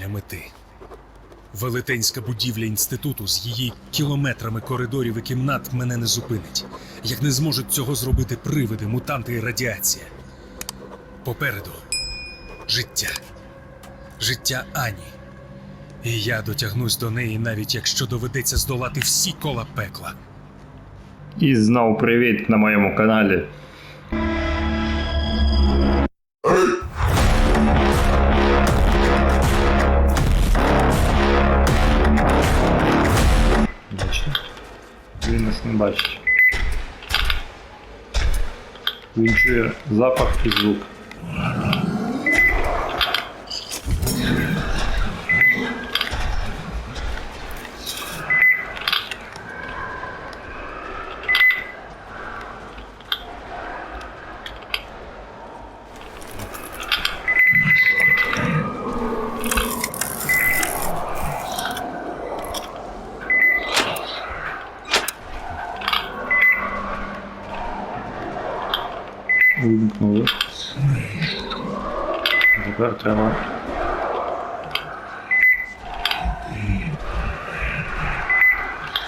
біля мети. Велетенська будівля інституту з її кілометрами коридорів і кімнат мене не зупинить, як не зможуть цього зробити привиди, мутанти і радіація. Попереду життя. Життя Ані. І я дотягнусь до неї, навіть якщо доведеться здолати всі кола пекла. І знову привіт на моєму каналі. Він запах і звук. Вимкнули. Тепер треба.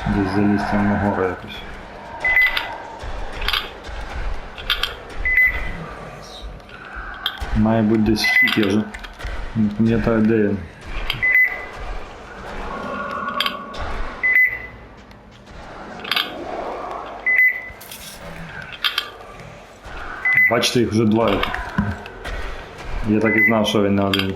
Десь залізти на гору якось. Має бути десь хід, я вже не пам'ятаю де він. Бачите, їх вже двоє. Я так і знав, що він не один.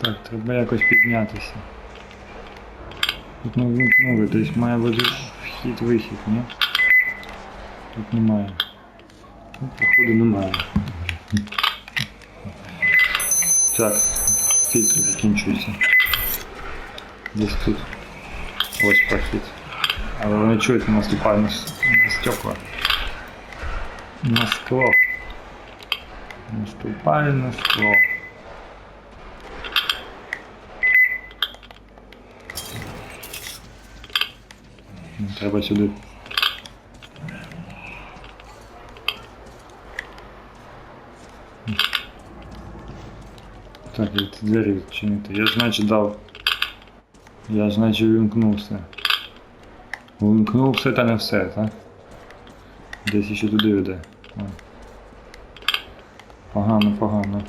Так, треба якось піднятися. Тут не вимкнули, десь має бути вхід-вихід, ні? Тут немає. Тут, походу, немає. Так, фільтр закінчується. Десь тут. Ось прохід. Але вони чують, наступає на, с- на стекла. На скло. Наступає на скло. Ну, Треба сюди. двері відчинити. Я ж значить дав. Я ж значить вимкнувся. Вимкнув все та не все, так? Десь ще туди веде. Погано, Погано,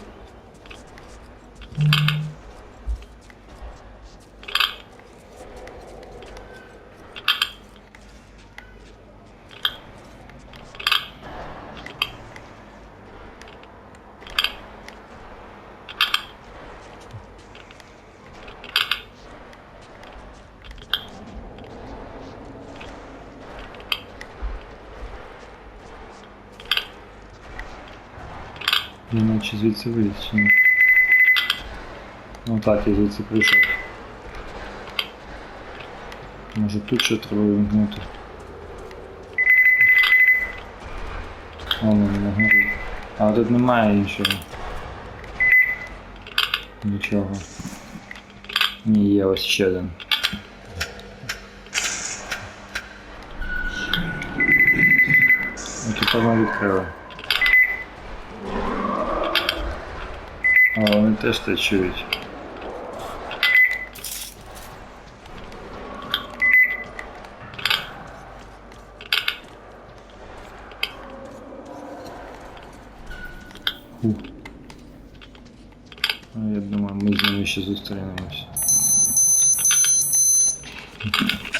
погано. Іначе звідси вийти чи? Ну так, я звідси прийшов. Може тут ще треба вимкнути. О, воно на горі. А тут немає іншого. Нічого. Ні, є ось ще один. Ну, Тепер ми відкрили. А, вони теж це чують. Фу. А, Я думаю, ми з ними ще зустрінемось.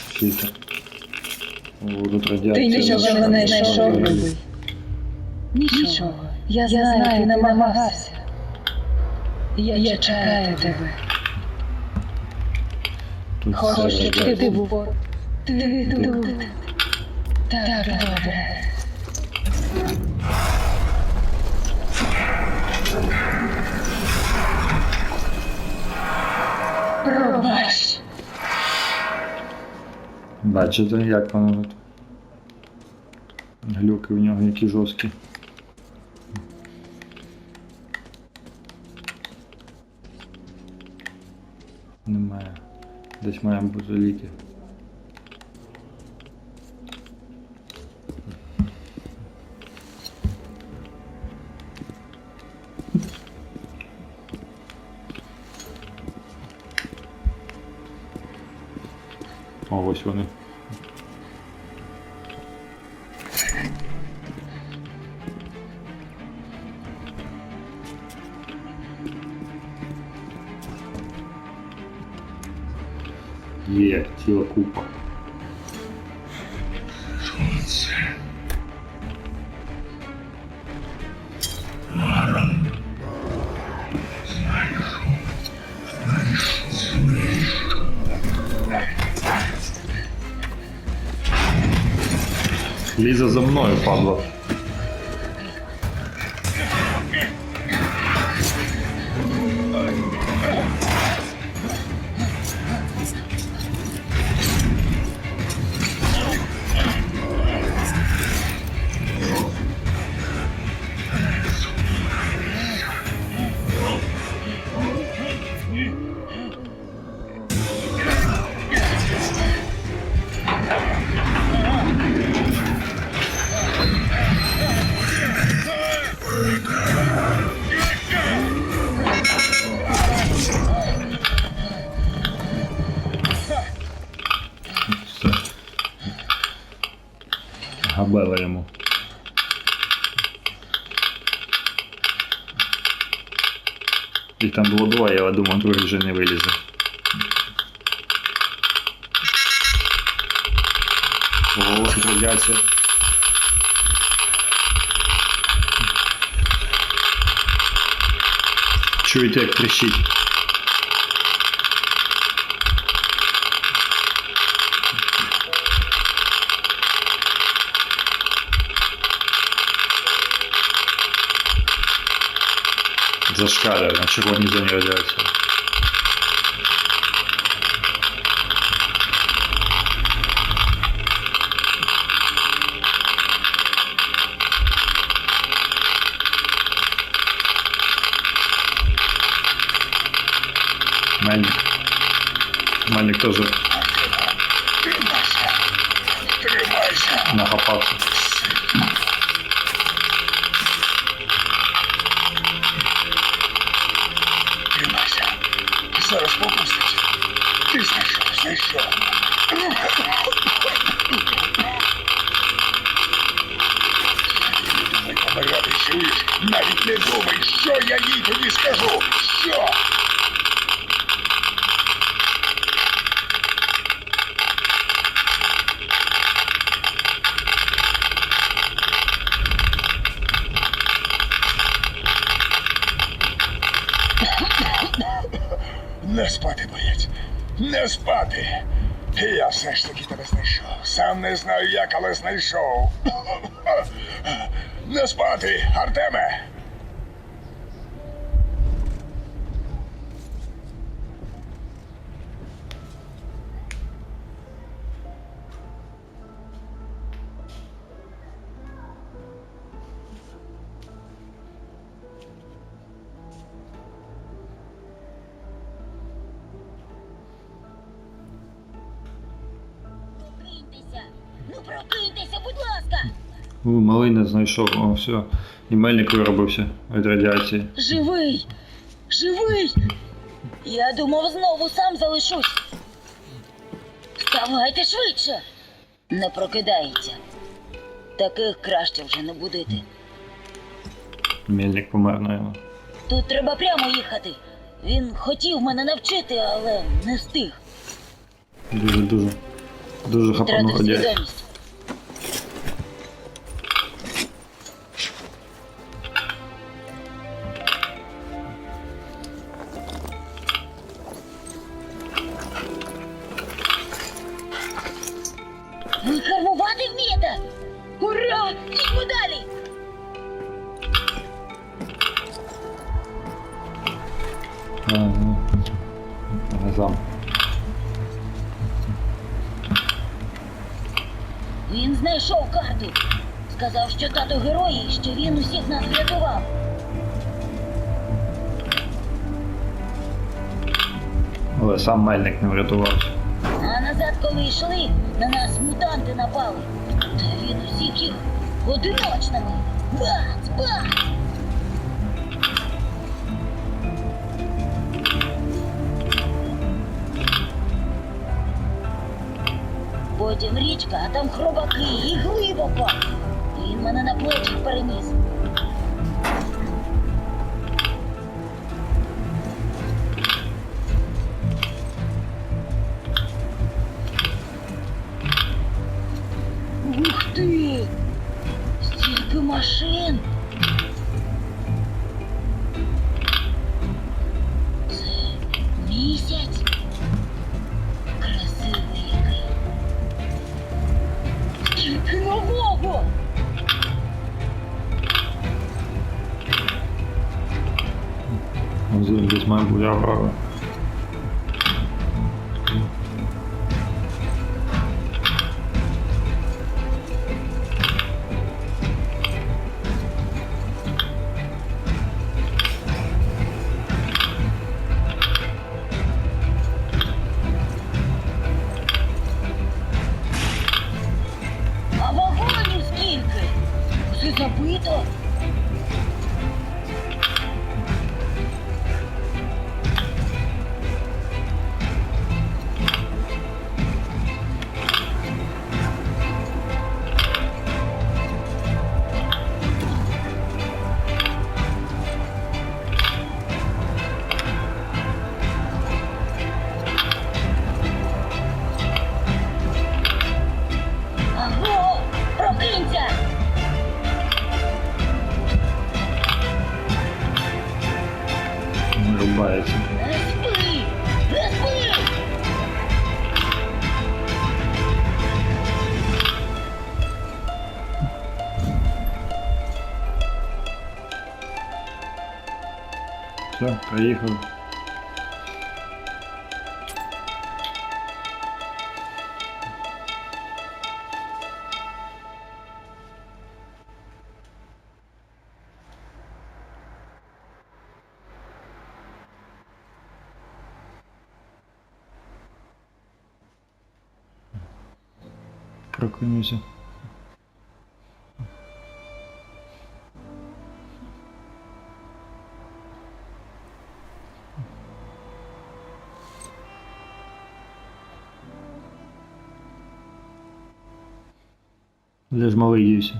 Фільтр. О, тут Ти радіація. нічого зайшла. не знайшов, Ой, любий. Нічого. Я знаю, ти намагався. Я, я чекаю тебе. Тут щоб радіація. ти був. Ти тут. Так, добре. Пробач. Бачите, як воно тут. Глюки в нього які жорсткі. Десь маємо бути ліки. О, ось вони. Є, ціла купа. Ліза за мною, падла. Йому. І там було двоє, але думаю, другий вже не вилізе. О, радіація. Чуєте, як тріщить? Зашкалює на червоній зоні радіації. Мельник. Мельник теж Тримайся! нахапався. Тримайся! Зараз попустить! Ти знайшов, знайшов! Не думай помирати, чуєш? Навіть не думай, що я їй тобі скажу! Що? Не спати, боєць. Не спати. Я все ж таки тебе знайшов. Сам не знаю як, але знайшов. Не спати, Артеме. Малий не знайшов, о, все. І мельник виробився від радіації. Живий! Живий! Я думав, знову сам залишусь. Вставайте швидше! Не прокидається. Таких краще вже не будити. Мельник помер, наверное. Тут треба прямо їхати. Він хотів мене навчити, але не встиг. Дуже, дуже. Дуже хапанув Втратив свідомість. Газам. Він знайшов карту. Сказав, що тато герой і що він усіх нас врятував. Але сам мельник не врятувався. А назад, коли йшли, на нас мутанти напали. Та він усіх їх одиночними. Бац, бац! Потім річка, а там хробаки і глибоко. Він мене на плечах переніс. Він десь має бути аврора. А вагонів скільки? Все забито. Все, приїхав. Де ж малий дівся?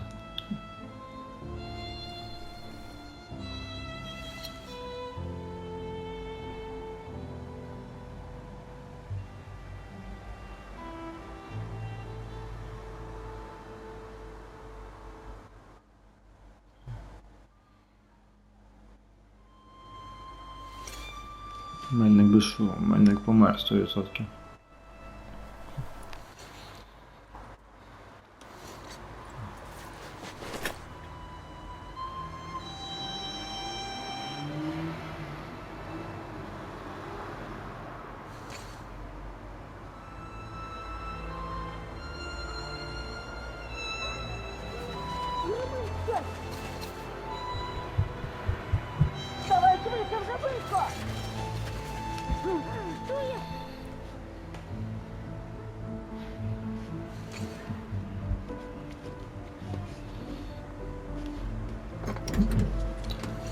Мельник би що? Мельник помер 100%.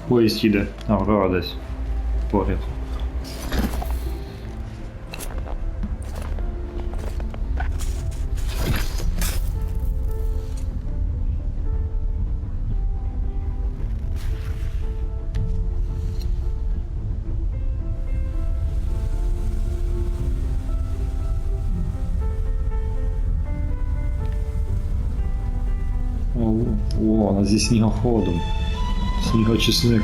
Поїзд їде, Аврора десь. Поряд. Зі снігоходом. Снігочисник.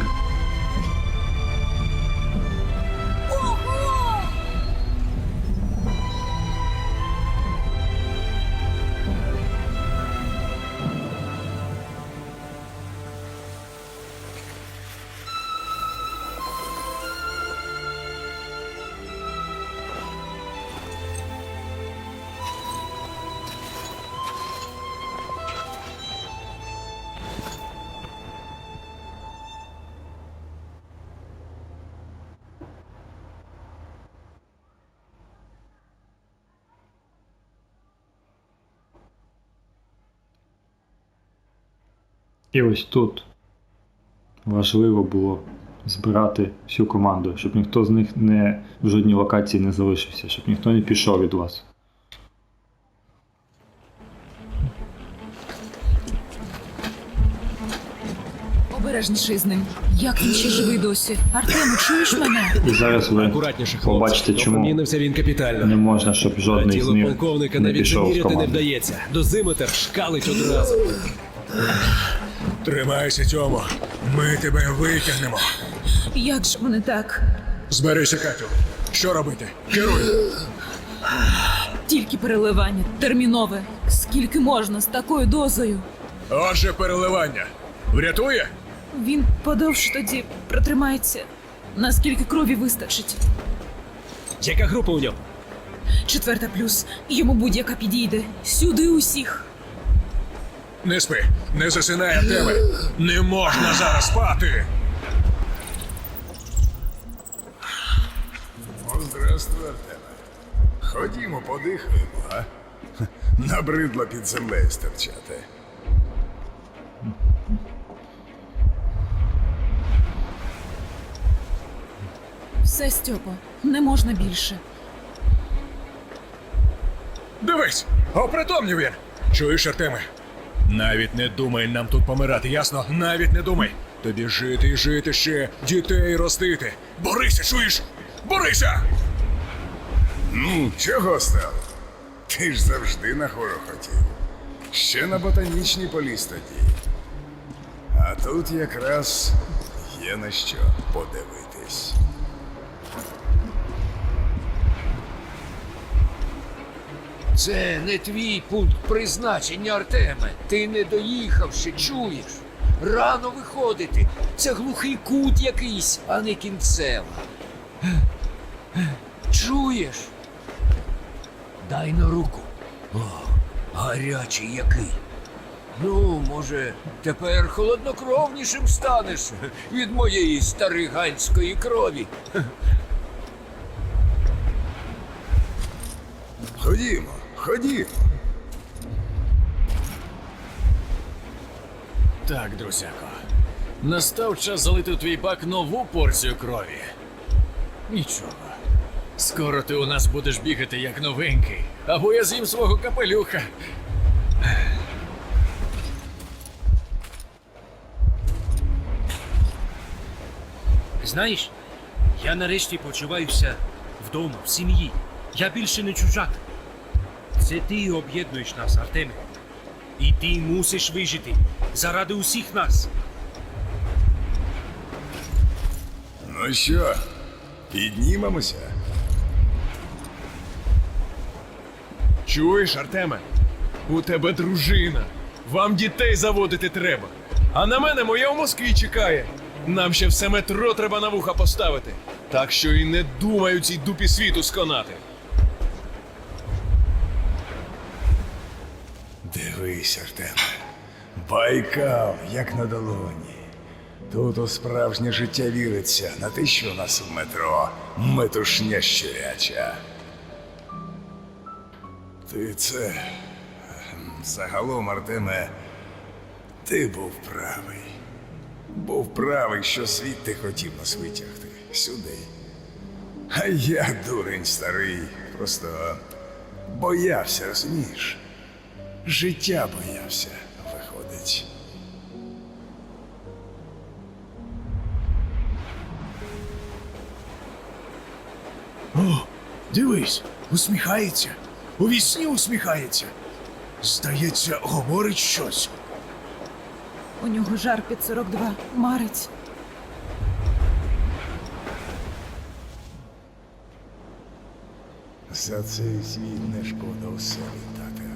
І ось тут важливо було збирати всю команду, щоб ніхто з них не в жодній локації не залишився, щоб ніхто не пішов від вас. Обережніше з ним. Як він ще живий досі? Артем, чуєш мене? І зараз ви Акуратніше, хлопці. побачите, чому Опромінився він капітально. не можна, щоб жодний з Тіло них полковника не навіть пішов з заміряти не команди. вдається. Дозиметр шкалить одразу. Тримайся, Тьомо. Ми тебе витягнемо. Як же вони так? Зберися, Катю. Що робити? Керуй. Тільки переливання, термінове. Скільки можна з такою дозою? Отже, переливання. Врятує? Він подовше тоді протримається. Наскільки крові вистачить? Яка група у нього? Четверта плюс. Йому будь-яка підійде. Сюди усіх. Не спи, не засинай Артеме. Не можна зараз спати. О, здравствуй, Артеме. Ходімо, подихаємо, а? Набридло під землею стерчати. Все, Стьопа, не можна більше. Дивись, опритомнів він. Чуєш, Артеме? Навіть не думай нам тут помирати, ясно? Навіть не думай. Тобі жити і жити ще, дітей ростити. Борися, чуєш? Борися! Ну, чого стало? Ти ж завжди на хору хотів. Ще на ботанічній поліз тоді. А тут якраз є на що подивитись. Це не твій пункт призначення, Артеме. Ти не доїхав ще, чуєш? Рано виходити. Це глухий кут якийсь, а не кінцева. Чуєш? Дай на руку. О, гарячий який. Ну, може, тепер холоднокровнішим станеш від моєї стариганської крові. Ходімо, ходімо. Так, друзяко. Настав час залити у твій бак нову порцію крові. Нічого. Скоро ти у нас будеш бігати як новенький, або я з'їм свого капелюха. Знаєш, я нарешті почуваюся вдома, в сім'ї. Я більше не чужак. Це ти об'єднуєш нас, Артеме. І ти мусиш вижити заради усіх нас. Ну що, піднімемося? Чуєш, Артеме? У тебе дружина. Вам дітей заводити треба. А на мене моя в Москві чекає. Нам ще все метро треба на вуха поставити. Так що і не думай у цій дупі світу сконати. Дивись, Артеме. Байкал, як на долоні. Тут у справжнє життя віриться, на те, що у нас в метро метушня щуряча. Ти це. ем, Загалом, Артеме, ти був правий. Був правий, що світ ти хотів нас витягти сюди. А я, дурень старий, просто боявся, розумієш? Життя боявся, виходить. О, дивись, усміхається. У вісні усміхається. Здається, говорить щось. У нього жар під 42. Марить. За цей світ не шкода усе віддати, Артеме.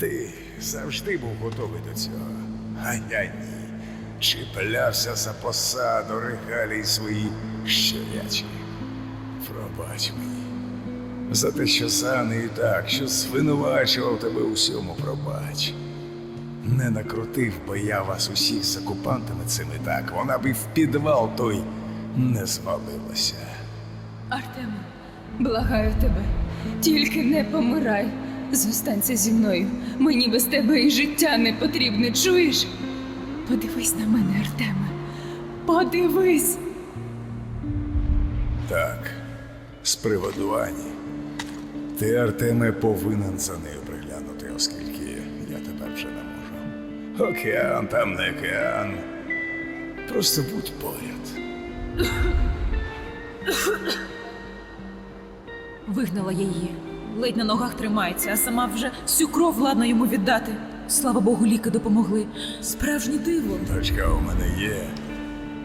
Ти завжди був готовий до цього. А я ні. Чіплявся за посаду, регалій свої щурячі. Пробач мені. За те, що сам і так, що звинувачував тебе усьому, пробач. Не накрутив би я вас усіх з окупантами цими так, вона б і в підвал той не звалилася. Артеме, благаю тебе, тільки не помирай. Зостанься зі мною. Мені без тебе і життя не потрібне, чуєш? Подивись на мене, Артеме. Подивись. Так, з приводу Ані. Ти, Артеме, повинен за нею приглянути, оскільки я тепер вже не можу. Океан там не океан. Просто будь поряд. Вигнала я її. Ледь на ногах тримається, а сама вже всю кров ладна йому віддати. Слава Богу, ліки допомогли. Справжнє диво. Дочка у мене є,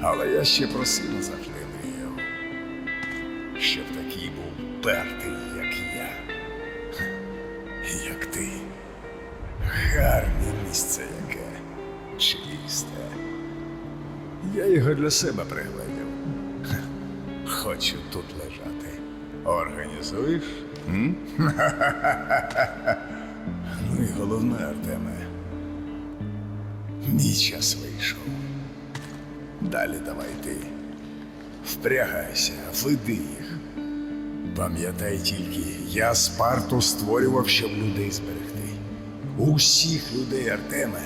але я ще про сина завжди мріяв. Щоб такий був пертий, як я. Як ти. Гарне місце яке. Чисте. Я його для себе пригледів. Хочу тут лежати. Організуєш? Ну і головне, Артеме. Мій час вийшов. Далі давай ти. Впрягайся, веди їх. Пам'ятай тільки, я Спарту створював, щоб людей зберегти. Усіх людей, Артеме.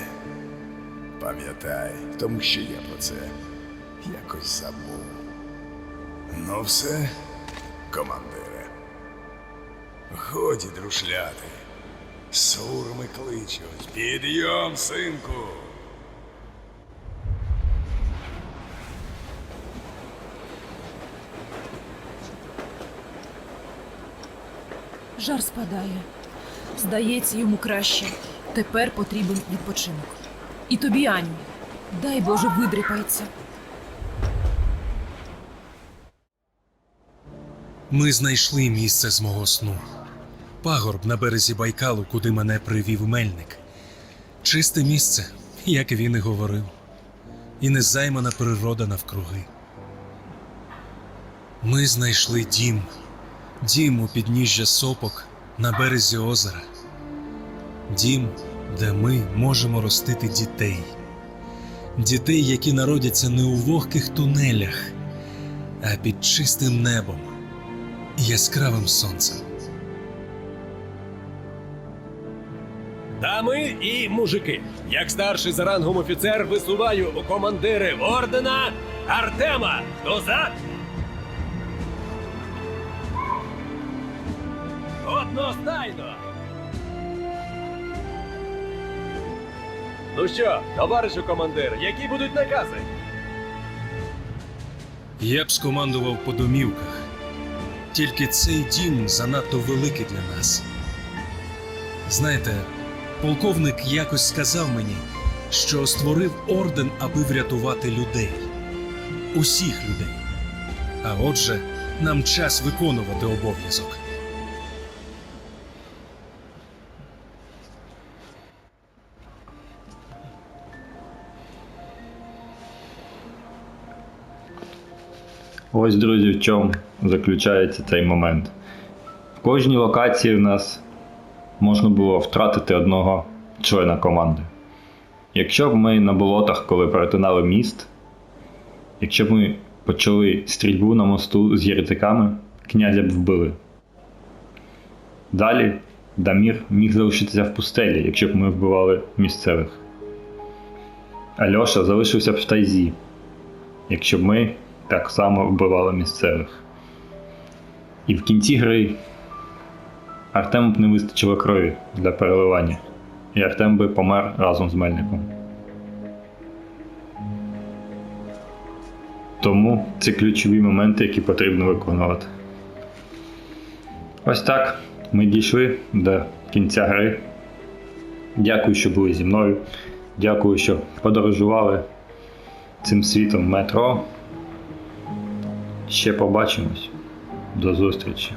Пам'ятай, тому що я про це якось забув. Ну все, командире. Годі друшляти. Сурми кличуть. Підйом, синку. Жар спадає. Здається, йому краще. Тепер потрібен відпочинок. І тобі, Аню, дай Боже, видріпається. Ми знайшли місце з мого сну. Пагорб на березі Байкалу, куди мене привів мельник. Чисте місце, як він і говорив, і незаймана природа навкруги. Ми знайшли дім, дім у підніжжя сопок на березі озера. Дім, де ми можемо ростити дітей. Дітей, які народяться не у вогких тунелях, а під чистим небом і яскравим сонцем. Дами і мужики, як старший за рангом офіцер висуваю у командири ордена Артема. Хто за? Одностайно. Ну що, товаришу командир, які будуть накази? Я б скомандував по домівках. Тільки цей дім занадто великий для нас. Знаєте, полковник якось сказав мені, що створив орден, аби врятувати людей. Усіх людей. А отже, нам час виконувати обов'язок. Ось, друзі, в чому заключається цей момент. В кожній локації в нас можна було втратити одного члена команди. Якщо б ми на болотах, коли перетинали міст, якщо б ми почали стрільбу на мосту з єретиками, князя б вбили. Далі Дамір міг залишитися в пустелі, якщо б ми вбивали місцевих. Альоша залишився б в тайзі, якщо б ми так само вбивали місцевих. І в кінці гри Артему б не вистачило крові для переливання, і Артем би помер разом з Мельником. Тому це ключові моменти, які потрібно виконувати. Ось так ми дійшли до кінця гри. Дякую, що були зі мною. Дякую, що подорожували цим світом метро. Ще побачимось. До зустрічі.